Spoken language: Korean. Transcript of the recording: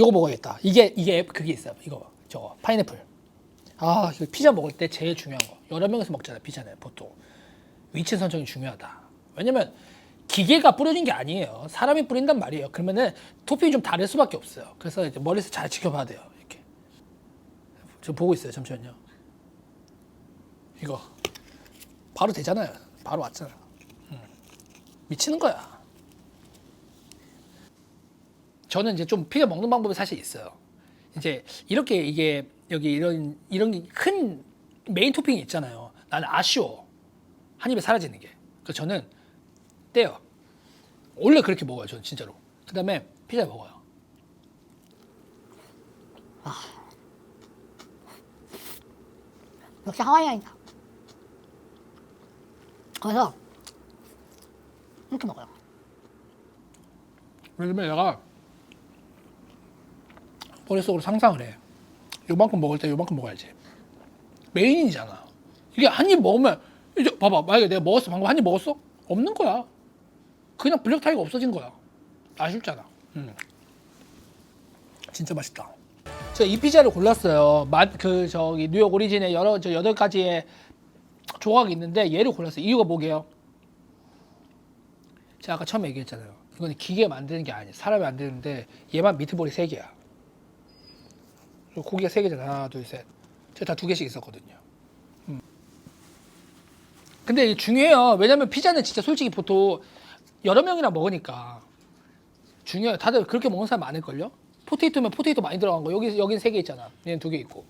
이거 먹어야겠다. 이게 이게 그게 있어요. 이거 저거 파인애플. 아 피자 먹을 때 제일 중요한 거. 여러 명이서 먹잖아요. 피자는 보통 위치 선정이 중요하다. 왜냐면 기계가 뿌려진 게 아니에요. 사람이 뿌린단 말이에요. 그러면은 토핑이 좀 다를 수밖에 없어요. 그래서 이제 머리에서 잘 지켜봐야 돼요. 이렇게. 저 보고 있어요. 잠시만요. 이거 바로 되잖아요. 바로 왔잖아. 음. 미치는 거야. 저는 이제 좀 피자 먹는 방법이 사실 있어요. 이제 이렇게 이게 여기 이런 이런 큰 메인 토핑이 있잖아요. 나는 아쉬워. 한 입에 사라지는 게. 그래서 저는 떼요. 원래 그렇게 먹어요. 저는 진짜로. 그다음에 피자 먹어요. 역시 하와이안이다. 그래서 이렇게 먹어요. 왜냐면 내가 머릿속으로 상상을 해. 요만큼 먹을 때 요만큼 먹어야지. 메인이잖아. 이게 한 입 먹으면 이제 봐봐. 만약에 내가 먹었어. 방금 한 입 먹었어? 없는 거야. 그냥 블랙 타이가 없어진 거야. 아쉽잖아. 음. 진짜 맛있다. 제가 이 피자를 골랐어요. 맛 그 저기 뉴욕 오리진의 여러 저 여덟 가지의 조각이 있는데 얘를 골랐어요. 이유가 뭐게요? 제가 아까 처음에 얘기했잖아요. 이건 기계 만드는 게 아니에요. 사람이 만드는데 얘만 미트볼이 세 개야. 고기가 세 개잖아. 하나, 둘, 셋. 제가 다두 개씩 있었거든요. 음. 근데 중요해요. 왜냐면 피자는 진짜 솔직히 보통 여러 명이나 먹으니까 중요해요. 다들 그렇게 먹는 사람 많을걸요? 포테이토면 포테이토 많이 들어간 거. 여기 여긴 세 개 있잖아. 얘는 두 개 있고.